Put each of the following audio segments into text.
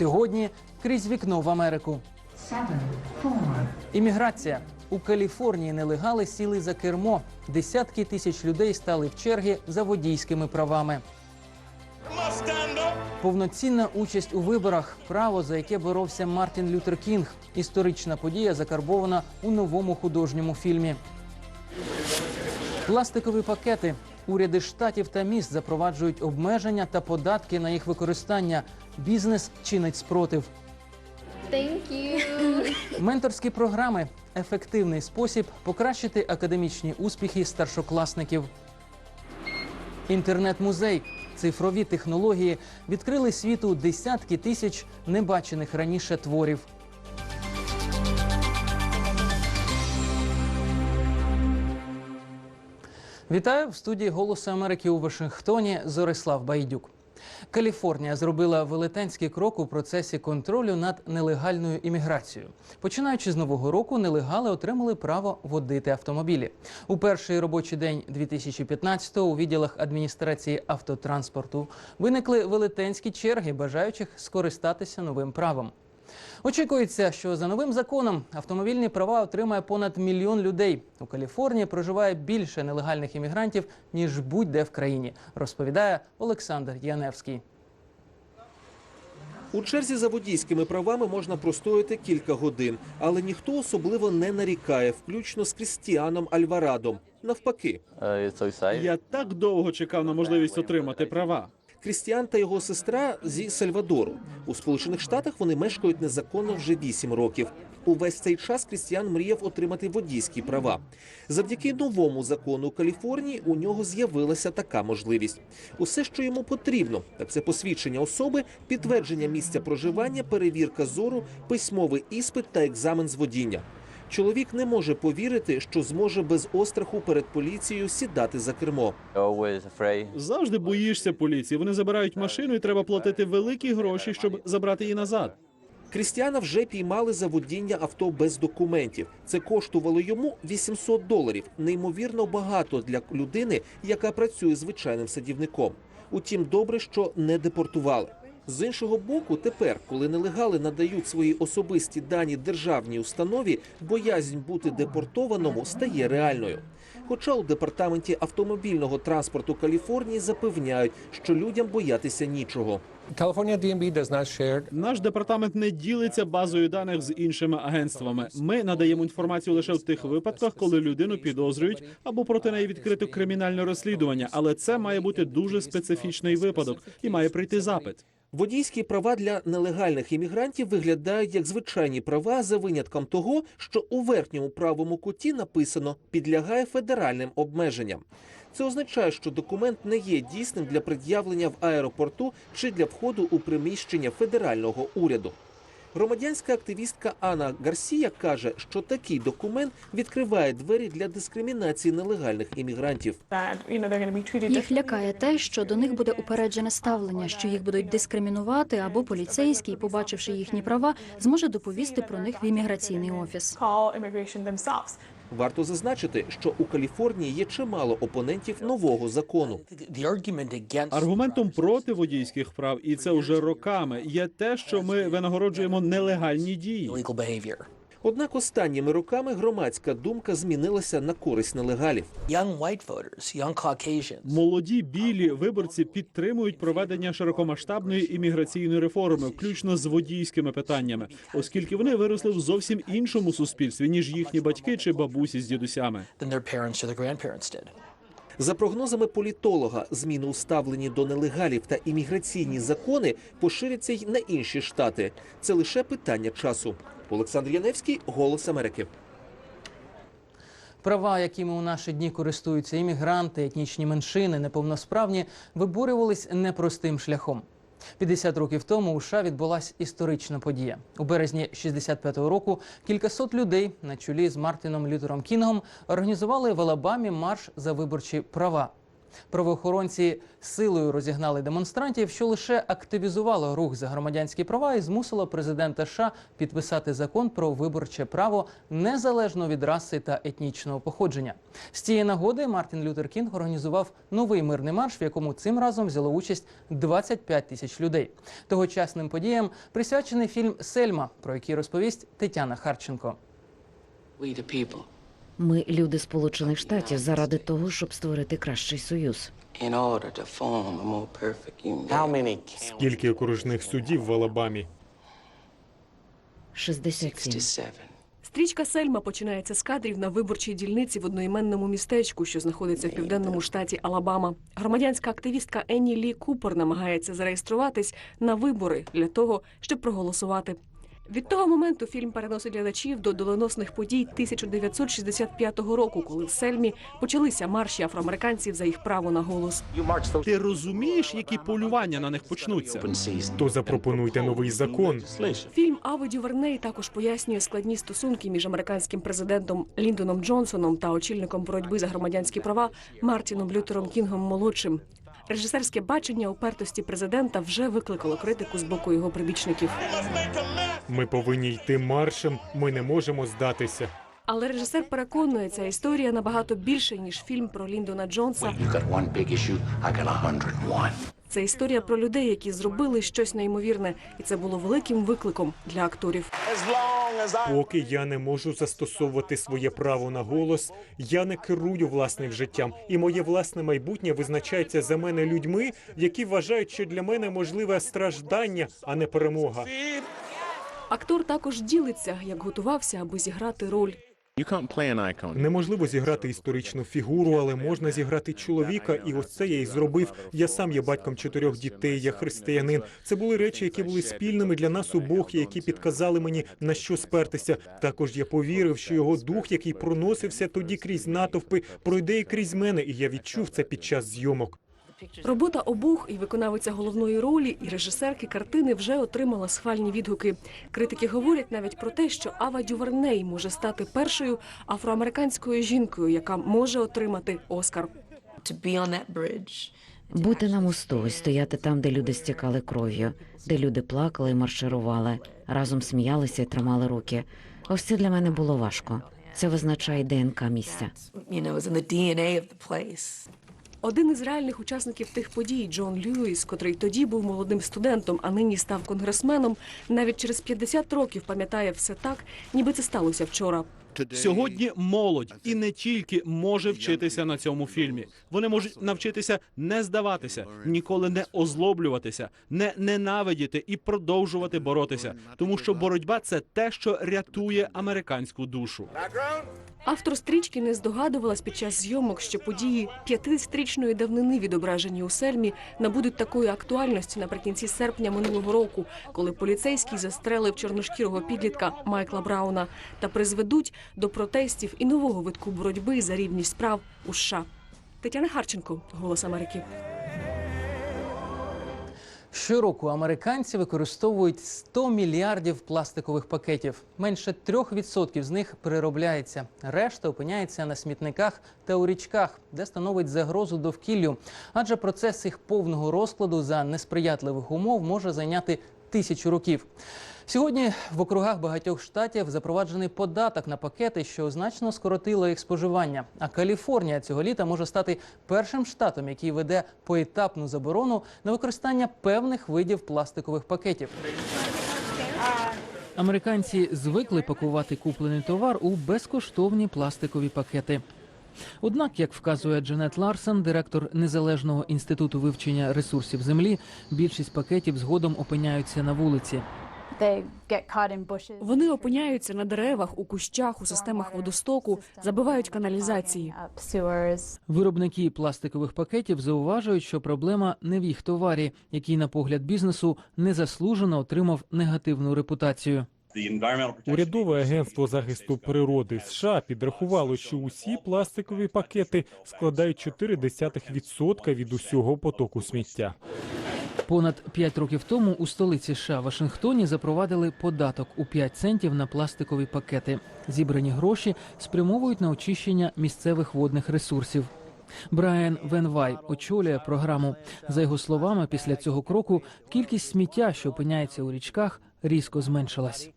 Сьогодні крізь вікно в Америку. Імміграція у Каліфорнії нелегали сіли за кермо. Десятки тисяч людей стали в черги за водійськими правами. Повноцінна участь у виборах право, за яке боровся Мартін Лютер Кінг. Історична подія закарбована у новому художньому фільмі. Пластикові пакети. Уряди штатів та міст запроваджують обмеження та податки на їх використання. Бізнес чинить спротив. Thank you. Менторські програми ефективний спосіб покращити академічні успіхи старшокласників. Інтернет-музей. Цифрові технології відкрили світу десятки тисяч небачених раніше творів. Вітаю в студії Голосу Америки у Вашингтоні. Зорислав Байдюк. Каліфорнія зробила велетенський крок у процесі контролю над нелегальною імміграцією. Починаючи з нового року, нелегали отримали право водити автомобілі. У перший робочий день 2015-го у відділах адміністрації автотранспорту виникли велетенські черги бажаючих скористатися новим правом. Очікується, що за новим законом автомобільні права отримає понад мільйон людей. У Каліфорнії проживає більше нелегальних іммігрантів ніж будь-де в країні, розповідає Олександр Яневський. У черзі за водійськими правами можна простояти кілька годин, але ніхто особливо не нарікає, включно з Крістіаном Альварадом. Навпаки, Я так довго чекав на можливість отримати права. Крістіан та його сестра зі Сальвадору. У Сполучених Штатах вони мешкають незаконно вже 8 років. Увесь цей час Крістіан мріяв отримати водійські права. Завдяки новому закону Каліфорнії у нього з'явилася така можливість. Усе, що йому потрібно, так це посвідчення особи, підтвердження місця проживання, перевірка зору, письмовий іспит та екзамен з водіння. Чоловік не може повірити, що зможе без остраху перед поліцією сідати за кермо. Завжди боїшся поліції. Вони забирають машину і треба платити великі гроші, щоб забрати її назад. Крістіана вже піймали за водіння авто без документів. Це коштувало йому 800 доларів. Неймовірно багато для людини, яка працює звичайним садівником. Утім, добре, що не депортували. З іншого боку, тепер, коли нелегали надають свої особисті дані державній установі, боязнь бути депортованому стає реальною. Хоча у департаменті автомобільного транспорту Каліфорнії запевняють, що людям боятися нічого. California DMV does not share Наш департамент не ділиться базою даних з іншими агентствами. Ми надаємо інформацію лише в тих випадках, коли людину підозрюють або проти неї відкрито кримінальне розслідування. Але це має бути дуже специфічний випадок і має прийти запит. Водійські права для нелегальних іммігрантів виглядають як звичайні права за винятком того, що у верхньому правому куті написано підлягає федеральним обмеженням. Це означає, що документ не є дійсним для пред'явлення в аеропорту чи для входу у приміщення федерального уряду. Громадянська активістка Анна Гарсія каже, що такий документ відкриває двері для дискримінації нелегальних іммігрантів. Їх лякає те, що до них буде упереджене ставлення, що їх будуть дискримінувати, або поліцейський, побачивши їхні права, зможе доповісти про них в імміграційний офіс. Варто зазначити, що у Каліфорнії є чимало опонентів нового закону. Аргументом проти водійських прав, і це вже роками, є те, що ми винагороджуємо нелегальні дії. Однак останніми роками громадська думка змінилася на користь нелегалів. Молоді білі виборці підтримують проведення широкомасштабної імміграційної реформи, включно з водійськими питаннями, оскільки вони виросли в зовсім іншому суспільстві ніж їхні батьки чи бабусі з дідусями. За прогнозами політолога, зміни у ставленні до нелегалів та імміграційні закони поширяться й на інші штати. Це лише питання часу. Олександр Яневський, Голос Америки. Права, якими у наші дні користуються іммігранти, етнічні меншини, неповносправні, виборювались непростим шляхом. 50 років тому у США відбулася історична подія. У березні 65-го року кількасот людей на чолі з Мартином Лютером Кінгом організували в Алабамі марш за виборчі права. Правоохоронці силою розігнали демонстрантів, що лише активізувало рух за громадянські права і змусило президента США підписати закон про виборче право незалежно від раси та етнічного походження. З цієї нагоди Мартін Лютер Кінг організував новий мирний марш, в якому цим разом взяло участь 25 тисяч людей. Тогочасним подіям присвячений фільм Сельма, про який розповість Тетяна Харченко. We the people. Ми люди Сполучених Штатів заради того, щоб створити кращий союз. Скільки окружних судів в Алабамі? 67. 67. Стрічка Сельма починається з кадрів на виборчій дільниці в одноіменному містечку, що знаходиться в південному штаті Алабама. Громадянська активістка Енні Лі Купер намагається зареєструватись на вибори для того, щоб проголосувати. Від того моменту фільм переносить глядачів до доленосних подій 1965 року, коли в Сельмі почалися марші афроамериканців за їх право на голос. Ти розумієш, які полювання на них почнуться? То запропонуйте новий закон. Фільм Ави Дюверней також пояснює складні стосунки між американським президентом Ліндоном Джонсоном та очільником боротьби за громадянські права Мартіном Лютером Кінгом молодшим. Режисерське бачення упертості президента вже викликало критику з боку його прибічників. Ми повинні йти маршем. Ми не можемо здатися. Але режисер переконує, ця історія набагато більше ніж фільм про Ліндона Джонса. Це історія про людей, які зробили щось неймовірне, і це було великим викликом для акторів. Поки я не можу застосовувати своє право на голос, я не керую власним життям, і моє власне майбутнє визначається за мене людьми, які вважають, що для мене можливе страждання, а не перемога. Актор також ділиться, як готувався, аби зіграти роль. Неможливо зіграти історичну фігуру, але можна зіграти чоловіка, і ось це я і зробив. Я сам є батьком чотирьох дітей, я християнин. Це були речі, які були спільними для нас обох, які підказали мені на що спертися. Також я повірив, що його дух, який проносився тоді крізь натовпи, пройде і крізь мене, і я відчув це під час зйомок. Робота обох і виконавиця головної ролі, і режисерки картини вже отримала схвальні відгуки. Критики говорять навіть про те, що Ава Дюверней може стати першою афроамериканською жінкою, яка може отримати Оскар. Бути на мосту, і стояти там, де люди стікали кров'ю, де люди плакали і марширували, разом сміялися і тримали руки. Ось це для мене було важко. Це визначає ДНК місця. Один із реальних учасників тих подій, Джон Льюіс, котрий тоді був молодим студентом, а нині став конгресменом, навіть через 50 років пам'ятає все так, ніби це сталося вчора. Сьогодні молодь і не тільки може вчитися на цьому фільмі. Вони можуть навчитися не здаватися, ніколи не озлоблюватися, не ненавидіти і продовжувати боротися, тому що боротьба це те, що рятує американську душу. Автор стрічки не здогадувалась під час зйомок, що події 50-річної давнини, відображені у Сельмі, набудуть такої актуальності наприкінці серпня минулого року, коли поліцейський застрелив чорношкірого підлітка Майкла Брауна та призведуть до протестів і нового витку боротьби за рівність прав у США. Тетяна Харченко, Голос Америки. Щороку американці використовують 100 мільярдів пластикових пакетів. Менше 3% з них переробляється. Решта опиняється на смітниках та у річках, де становить загрозу довкіллю. Адже процес їх повного розкладу за несприятливих умов може зайняти тисячу років. Сьогодні в округах багатьох штатів запроваджений податок на пакети, що значно скоротило їх споживання. А Каліфорнія цього літа може стати першим штатом, який веде поетапну заборону на використання певних видів пластикових пакетів. Американці звикли пакувати куплений товар у безкоштовні пластикові пакети. Однак, як вказує Джанет Ларсен, директор незалежного інституту вивчення ресурсів землі, більшість пакетів згодом опиняються на вулиці. Вони опиняються на деревах, у кущах, у системах водостоку, забивають каналізації. Виробники пластикових пакетів зауважують, що проблема не в їх товарі, який, на погляд бізнесу, незаслужено отримав негативну репутацію. Урядове агентство захисту природи США підрахувало, що усі пластикові пакети складають 0,4% від усього потоку сміття. Понад 5 років тому у столиці США Вашингтоні запровадили податок у 5 центів на пластикові пакети. Зібрані гроші спрямовують на очищення місцевих водних ресурсів. Брайан Венвай очолює програму. За його словами, після цього кроку кількість сміття, що опиняється у річках, різко зменшилась.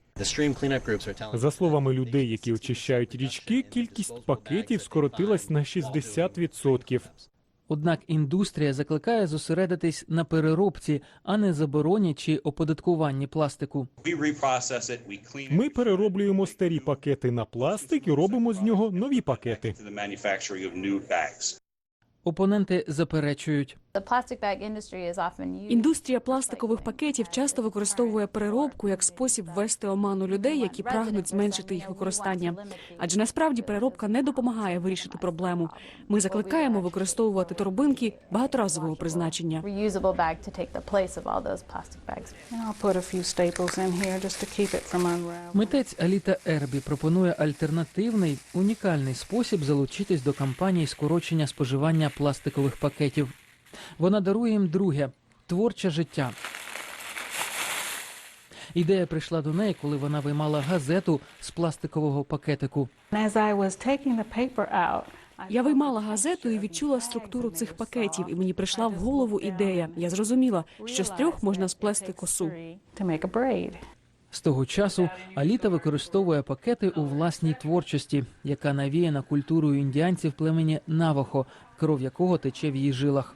За словами людей, які очищають річки, кількість пакетів скоротилась на 60%. Однак індустрія закликає зосередитись на переробці, а не забороні чи оподаткуванні пластику. Ми перероблюємо старі пакети на пластик і робимо з нього нові пакети. Опоненти заперечують. Індустрія пластикових пакетів часто використовує переробку як спосіб ввести оману людей, які прагнуть зменшити їх використання. Адже насправді переробка не допомагає вирішити проблему. Ми закликаємо використовувати торбинки багаторазового призначення. Митець Аліта Ербі пропонує альтернативний унікальний спосіб залучитись до кампанії скорочення споживання пластикових пакетів. Вона дарує їм друге творче життя. Ідея прийшла до неї, коли вона виймала газету з пластикового пакетику. Я виймала газету і відчула структуру цих пакетів, і мені прийшла в голову ідея. Я зрозуміла, що з трьох можна сплести косу. З того часу Аліта використовує пакети у власній творчості, яка навіяна культурою індіанців племені Навахо, кров якого тече в її жилах.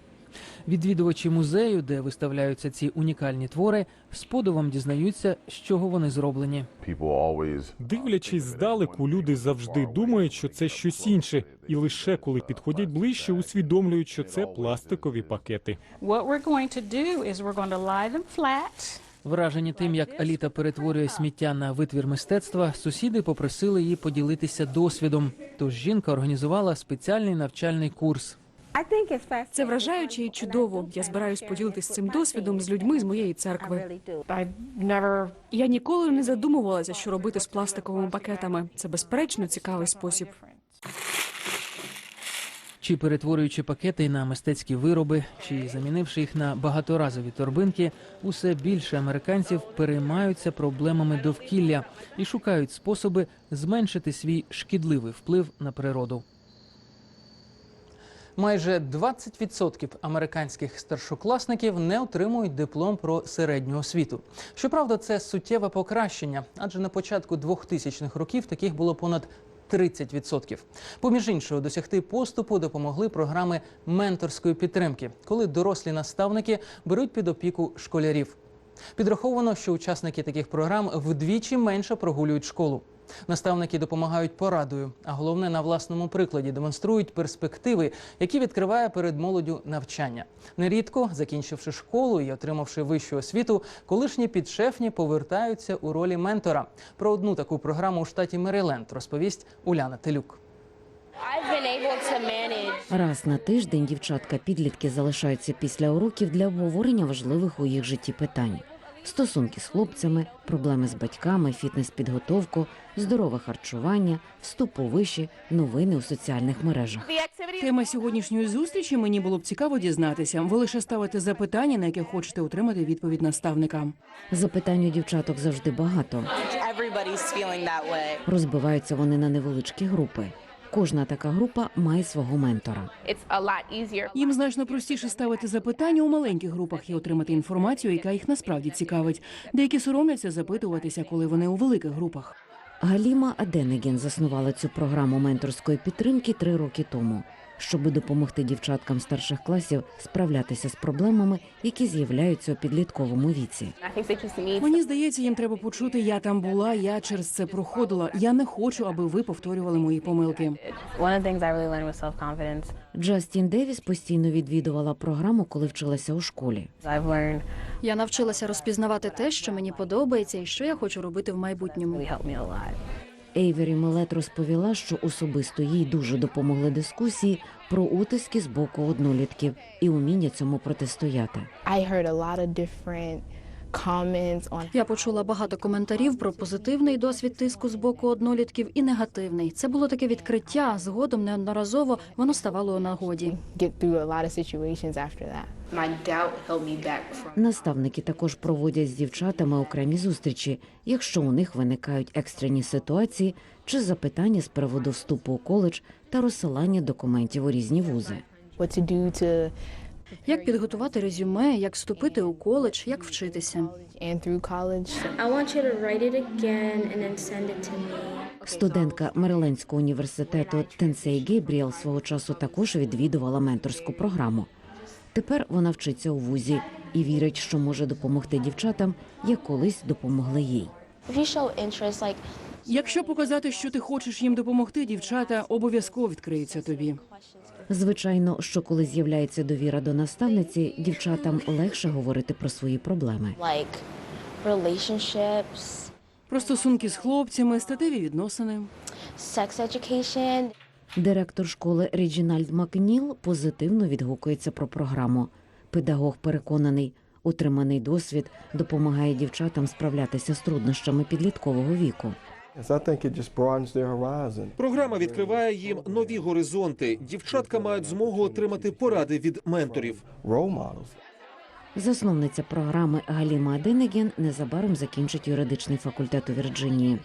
Відвідувачі музею, де виставляються ці унікальні твори, з подивом дізнаються, з чого вони зроблені. Дивлячись здалеку, люди завжди думають, що це щось інше, і лише коли підходять ближче, усвідомлюють, що це пластикові пакети. Вражені тим, як Аліта перетворює сміття на витвір мистецтва, сусіди попросили її поділитися досвідом. Тож жінка організувала спеціальний навчальний курс. Це вражаюче і чудово. Я збираюсь поділитися цим досвідом з людьми з моєї церкви. Я ніколи не задумувалася, що робити з пластиковими пакетами. Це безперечно цікавий спосіб. Чи перетворюючи пакети на мистецькі вироби, чи замінивши їх на багаторазові торбинки, усе більше американців переймаються проблемами довкілля і шукають способи зменшити свій шкідливий вплив на природу. Майже 20% американських старшокласників не отримують диплом про середню освіту. Щоправда, це суттєве покращення, адже на початку 2000-х років таких було понад 30%. Поміж іншого, досягти поступу допомогли програми менторської підтримки, коли дорослі наставники беруть під опіку школярів. Підраховано, що учасники таких програм вдвічі менше прогулюють школу. Наставники допомагають порадою, а головне на власному прикладі демонструють перспективи, які відкриває перед молоддю навчання. Нерідко, закінчивши школу і отримавши вищу освіту, колишні підшефні повертаються у ролі ментора. Про одну таку програму у штаті Мериленд розповість Уляна Телюк. Раз на тиждень дівчатка-підлітки залишаються після уроків для обговорення важливих у їх житті питань. Стосунки з хлопцями, проблеми з батьками, фітнес-підготовку, здорове харчування, вступ у виші, новини у соціальних мережах. Тема сьогоднішньої зустрічі мені було б цікаво дізнатися. Ви лише ставите запитання, на яке хочете отримати відповідь наставника. Запитань у дівчаток завжди багато. Розбиваються вони на невеличкі групи. Кожна така група має свого ментора. Їм значно простіше ставити запитання у маленьких групах і отримати інформацію, яка їх насправді цікавить. Деякі соромляться запитуватися, коли вони у великих групах. Галіма Аденегін заснувала цю програму менторської підтримки три роки тому, щоб допомогти дівчаткам старших класів справлятися з проблемами, які з'являються у підлітковому віці. Мені здається, їм треба почути, я там була, я через це проходила. Я не хочу, аби ви повторювали мої помилки. Джастін Девіс постійно відвідувала програму, коли вчилася у школі. Я навчилася розпізнавати те, що мені подобається, і що я хочу робити в майбутньому. Ейвері Мелет розповіла, що особисто їй дуже допомогли дискусії про утиски з боку однолітків і уміння цьому протистояти. comments on Я почула багато коментарів про позитивний досвід тиску з боку однолітків і негативний. Це було таке відкриття. Згодом неодноразово воно ставало у нагоді. Наставники також проводять з дівчатами окремі зустрічі, якщо у них виникають екстрені ситуації чи запитання з приводу вступу у коледж та розсилання документів у різні вузи. Як підготувати резюме, як вступити у коледж, як вчитися. Студентка Мерилендського університету Тенсей Гейбріел свого часу також відвідувала менторську програму. Тепер вона вчиться у вузі і вірить, що може допомогти дівчатам, як колись допомогли їй. Якщо показати, що ти хочеш їм допомогти, дівчата обов'язково відкриються тобі. Звичайно, що коли з'являється довіра до наставниці, дівчатам легше говорити про свої проблеми. Про стосунки з хлопцями, статеві відносини. Директор школи Реджінальд Макніл позитивно відгукується про програму. Педагог переконаний, отриманий досвід допомагає дівчатам справлятися з труднощами підліткового віку. Програма відкриває їм нові горизонти. Дівчатка мають змогу отримати поради від менторів. Засновниця програми Галіма Денеген незабаром закінчить юридичний факультет у Вірджинії.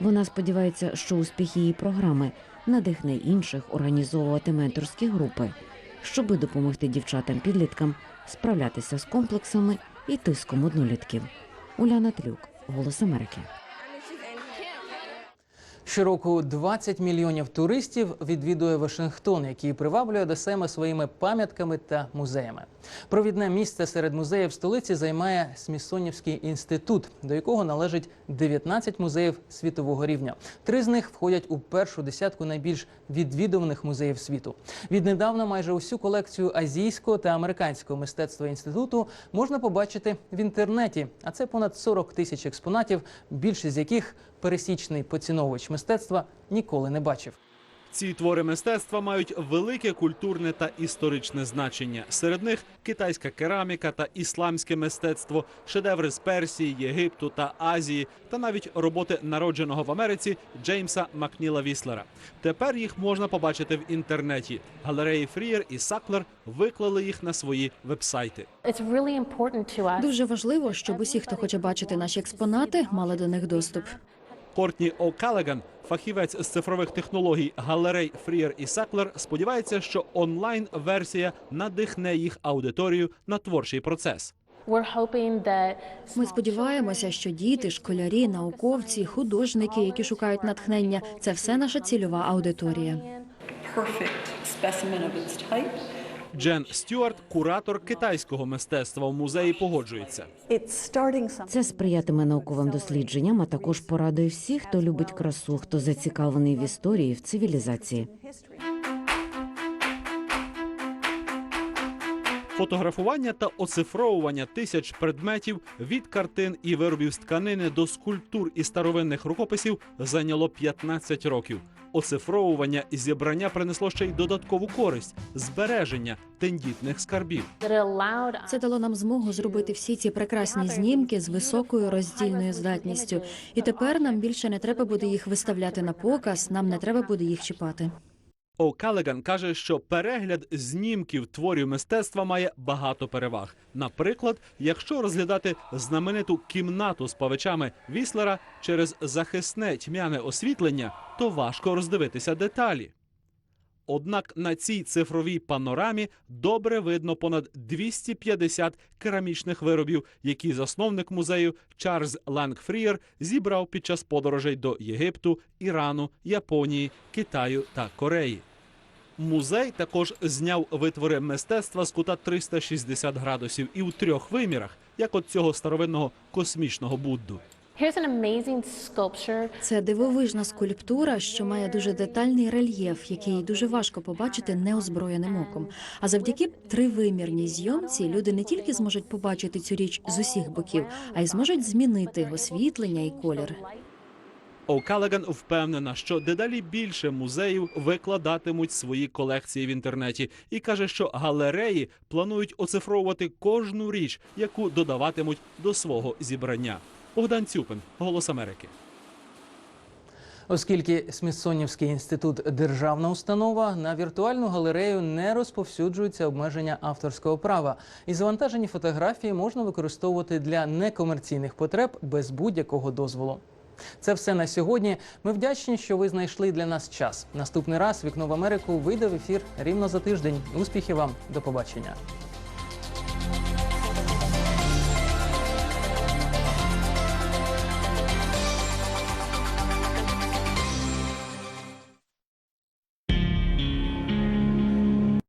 Вона сподівається, що успіх її програми надихне інших організовувати менторські групи, щоби допомогти дівчатам-підліткам справлятися з комплексами і тиском однолітків. Уляна Тлюк, Голос Америки. Щороку 20 мільйонів туристів відвідує Вашингтон, який приваблює до себе своїми пам'ятками та музеями. Провідне місце серед музеїв столиці займає Смісонівський інститут, до якого належить 19 музеїв світового рівня. Три з них входять у першу десятку найбільш відвідуваних музеїв світу. Віднедавна майже усю колекцію азійського та американського мистецтва інституту можна побачити в інтернеті. А це понад 40 тисяч експонатів, більшість з яких пересічний поціновувач мистецтва ніколи не бачив. Ці твори мистецтва мають велике культурне та історичне значення. Серед них китайська кераміка та ісламське мистецтво, шедеври з Персії, Єгипту та Азії, та навіть роботи народженого в Америці Джеймса Макніла Віслера. Тепер їх можна побачити в інтернеті. Галереї Фрієр і Саклер виклали їх на свої вебсайти. Дуже важливо, щоб усі, хто хоче бачити наші експонати, мали до них доступ. Кортні О'Калеган, фахівець з цифрових технологій галерей Фрієр і Саклер, сподівається, що онлайн-версія надихне їх аудиторію на творчий процес. Ми сподіваємося, що діти, школярі, науковці, художники, які шукають натхнення, це все наша цільова аудиторія. Джен Стюарт, куратор китайського мистецтва в музеї, погоджується. Це сприятиме науковим дослідженням, а також порадує всіх, хто любить красу, хто зацікавлений в історії, в цивілізації. Фотографування та оцифровування тисяч предметів від картин і виробів з тканини до скульптур і старовинних рукописів зайняло 15 років. Оцифровування і зібрання принесло ще й додаткову користь збереження тендітних скарбів. Це дало нам змогу зробити всі ці прекрасні знімки з високою роздільною здатністю. І тепер нам більше не треба буде їх виставляти на показ, нам не треба буде їх чіпати. О'Калеган каже, що перегляд знімків творів мистецтва має багато переваг. Наприклад, якщо розглядати знамениту кімнату з павичами Віслера через захисне тьмяне освітлення, то важко роздивитися деталі. Однак на цій цифровій панорамі добре видно понад 250 керамічних виробів, які засновник музею Чарльз Лангфрієр зібрав під час подорожей до Єгипту, Ірану, Японії, Китаю та Кореї. Музей також зняв витвори мистецтва з кута 360 градусів і у трьох вимірах, як от цього старовинного космічного Будду. Це дивовижна скульптура, що має дуже детальний рельєф, який дуже важко побачити неозброєним оком. А завдяки тривимірній зйомці люди не тільки зможуть побачити цю річ з усіх боків, а й зможуть змінити освітлення і колір. О'Калаган впевнена, що дедалі більше музеїв викладатимуть свої колекції в інтернеті, і каже, що галереї планують оцифровувати кожну річ, яку додаватимуть до свого зібрання. Богдан Цюпин, Голос Америки. Оскільки Смітсонівський інститут державна установа, на віртуальну галерею не розповсюджуються обмеження авторського права, і завантажені фотографії можна використовувати для некомерційних потреб без будь-якого дозволу. Це все на сьогодні. Ми вдячні, що ви знайшли для нас час. Наступний раз вікно в Америку вийде в ефір рівно за тиждень. Успіхів вам, до побачення.